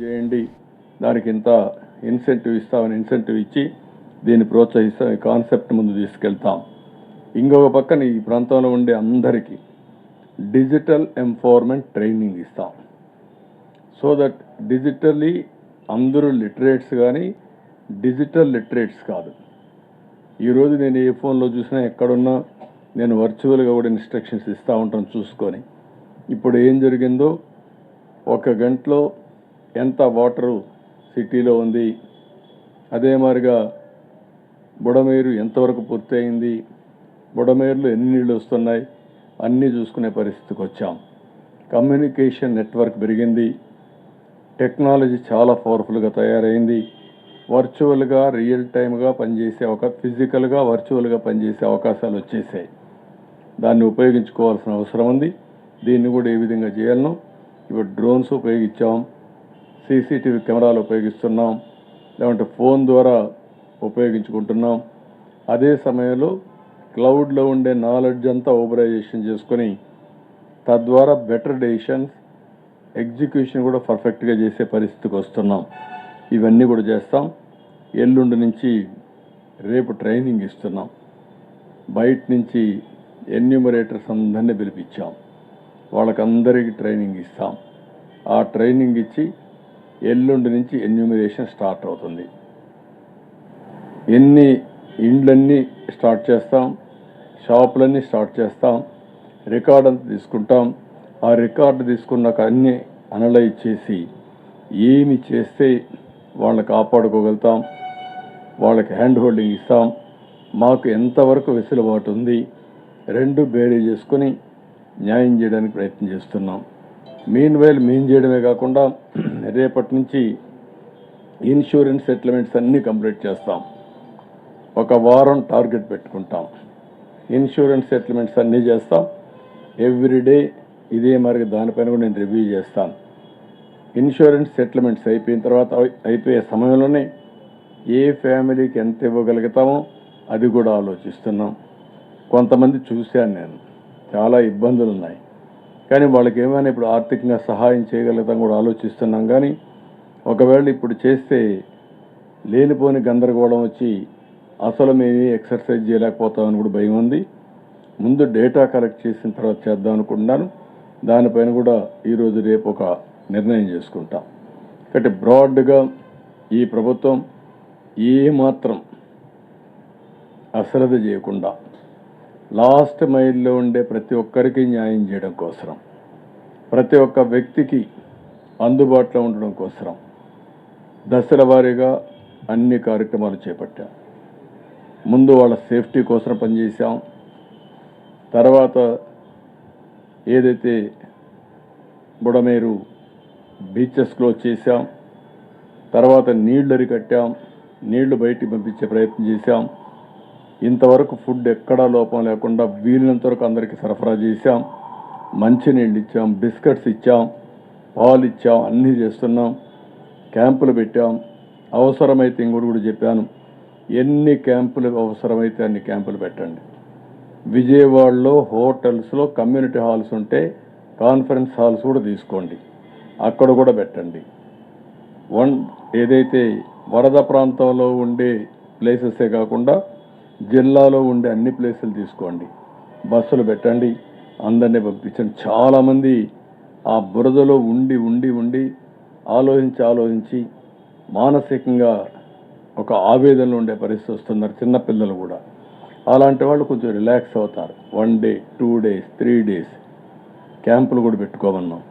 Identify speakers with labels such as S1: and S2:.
S1: చేయండి. దానికి ఇంత ఇన్సెంటివ్ ఇస్తామని ఇన్సెంటివ్ ఇచ్చి దీన్ని ప్రోత్సహిస్తాం. ఈ కాన్సెప్ట్ ముందు తీసుకెళ్తాం. ఇంకొక పక్కన ఈ ప్రాంతంలో ఉండే అందరికీ డిజిటల్ ఎంఫోర్మెంట్ ట్రైనింగ్ ఇస్తాం. సో దట్ డిజిటల్లీ అందరూ లిటరేట్స్ కానీ డిజిటల్ లిటరేట్స్ కాదు. ఈరోజు నేను ఏ ఫోన్లో చూసినా ఎక్కడున్నా నేను వర్చువల్గా కూడా ఇన్స్ట్రక్షన్స్ ఇస్తూ ఉంటాను చూసుకొని. ఇప్పుడు ఏం జరిగిందో ఒక గంటలో ఎంత వాటరు సిటీలో ఉంది అదే మాదిరిగా బుడమేరు ఎంతవరకు పూర్తయింది బుడమేరులో ఎన్ని నీళ్ళు వస్తున్నాయి అన్నీ చూసుకునే పరిస్థితికి వచ్చాం. కమ్యూనికేషన్ నెట్వర్క్ పెరిగింది టెక్నాలజీ చాలా పవర్ఫుల్గా తయారైంది వర్చువల్గా రియల్ టైమ్గా పనిచేసే ఒక ఫిజికల్గా వర్చువల్గా పనిచేసే అవకాశాలు వచ్చేసాయి. దాన్ని ఉపయోగించుకోవాల్సిన అవసరం ఉంది దీన్ని కూడా ఏ విధంగా చేయాలనో ఇప్పుడు డ్రోన్స్ ఉపయోగించాం సీసీటీవీ కెమెరాలు ఉపయోగిస్తున్నాం లేదంటే ఫోన్ ద్వారా ఉపయోగించుకుంటున్నాం. అదే సమయంలో క్లౌడ్లో ఉండే నాలెడ్జ్ అంతా ఓబరైజేషన్ చేసుకొని తద్వారా బెటర్ డెసిషన్స్ ఎగ్జిక్యూషన్ కూడా పర్ఫెక్ట్గా చేసే పరిస్థితికి వస్తున్నాం. ఇవన్నీ కూడా చేస్తాం. ఎల్లుండి నుంచి రేపు ట్రైనింగ్ ఇస్తున్నాం. బయట నుంచి ఎన్యూమరేటర్స్ అందరినీ పిలిపించాం. వాళ్ళకందరికీ ట్రైనింగ్ ఇస్తాం. ఆ ట్రైనింగ్ ఇచ్చి ఎల్లుండి నుంచి ఎన్యూమినేషన్ స్టార్ట్ అవుతుంది. ఎన్ని ఇండ్లన్నీ స్టార్ట్ చేస్తాం షాపులన్నీ స్టార్ట్ చేస్తాం రికార్డ్ అంతా తీసుకుంటాం. ఆ రికార్డు తీసుకున్నాక అన్నీ అనలైజ్ చేసి ఏమి చేస్తే వాళ్ళని కాపాడుకోగలుగుతాం వాళ్ళకి హ్యాండ్ హోల్డింగ్ ఇస్తాం. మాకు ఎంతవరకు వెసులుబాటు ఉంది రెండు బేరీ చేసుకొని న్యాయం చేయడానికి ప్రయత్నం చేస్తున్నాం. మీన్ వైల్ మీన్ చేయడమే కాకుండా రేపటి నుంచి ఇన్సూరెన్స్ సెటిల్మెంట్స్ అన్నీ కంప్లీట్ చేస్తాం. ఒక వారం టార్గెట్ పెట్టుకుంటాం. ఇన్సూరెన్స్ సెటిల్మెంట్స్ అన్నీ చేస్తాం. ఎవ్రీడే ఇదే మరి దానిపైన కూడా నేను రివ్యూ చేస్తాను. ఇన్సూరెన్స్ సెటిల్మెంట్స్ అయిపోయిన తర్వాత అయిపోయే సమయంలోనే ఏ ఫ్యామిలీకి ఎంత ఇవ్వగలుగుతామో అది కూడా ఆలోచిస్తున్నాం. కొంతమంది చూశాను నేను. చాలా ఇబ్బందులు ఉన్నాయి కానీ వాళ్ళకి ఏమైనా ఇప్పుడు ఆర్థికంగా సహాయం చేయగలుగుతాం కూడా ఆలోచిస్తున్నాం. కానీ ఒకవేళ ఇప్పుడు చేస్తే లేనిపోని గందరగోళం వచ్చి అసలు మేము ఎక్సర్సైజ్ చేయలేకపోతామని కూడా భయం ఉంది. ముందు డేటా కలెక్ట్ చేసిన తర్వాత చేద్దాం అనుకుంటున్నాను. దానిపైన కూడా ఈరోజు రేపు ఒక నిర్ణయం చేసుకుంటాం. కాబట్టి బ్రాడ్గా ఈ ప్రభుత్వం ఏమాత్రం అశ్రద్ధ చేయకుండా లాస్ట్ మైల్లో ఉండే ప్రతి ఒక్కరికి న్యాయం చేయడం కోసరం. ప్రతి ఒక్క వ్యక్తికి అందుబాటులో ఉండడం కోసరం. దశల వారీగా అన్ని కార్యక్రమాలు చేపట్టాం. ముందు వాళ్ళ సేఫ్టీ కోసం పనిచేశాం. తర్వాత ఏదైతే బుడమేరు బీచెస్ క్లోజ్ చేశాం. తర్వాత నీళ్ళు అరికట్టాం నీళ్ళు బయటికి పంపించే ప్రయత్నం చేశాం. ఇంతవరకు ఫుడ్ ఎక్కడా లోపం లేకుండా వీలైనంత వరకు అందరికీ సరఫరా చేశాం. మంచినీళ్ళు ఇచ్చాం బిస్కెట్స్ ఇచ్చాం పాలు ఇచ్చాం అన్నీ చేస్తున్నాం. క్యాంపులు పెట్టాం. అవసరమైతే ఇంకోటి కూడా చెప్పాను. ఎన్ని క్యాంపులు అవసరమైతే అన్ని క్యాంపులు పెట్టండి. విజయవాడలో హోటల్స్లో కమ్యూనిటీ హాల్స్ ఉంటే కాన్ఫరెన్స్ హాల్స్ కూడా తీసుకోండి. అక్కడ కూడా పెట్టండి. వన్ ఏదైతే వరద ప్రాంతంలో ఉండే ప్లేసెసే కాకుండా జిల్లాలో ఉండే అన్ని ప్లేసులు తీసుకోండి. బస్సులు పెట్టండి. అందరినీ పంపించండి. చాలామంది ఆ బురదలో ఉండి ఉండి ఉండి ఆలోచించి ఆలోచించి మానసికంగా ఒక ఆవేదనలో ఉండే పరిస్థితి వస్తున్నారు చిన్నపిల్లలు కూడా. అలాంటి వాళ్ళు కొంచెం రిలాక్స్ అవుతారు. One day two days three days క్యాంపులు కూడా పెట్టుకోమన్నాం.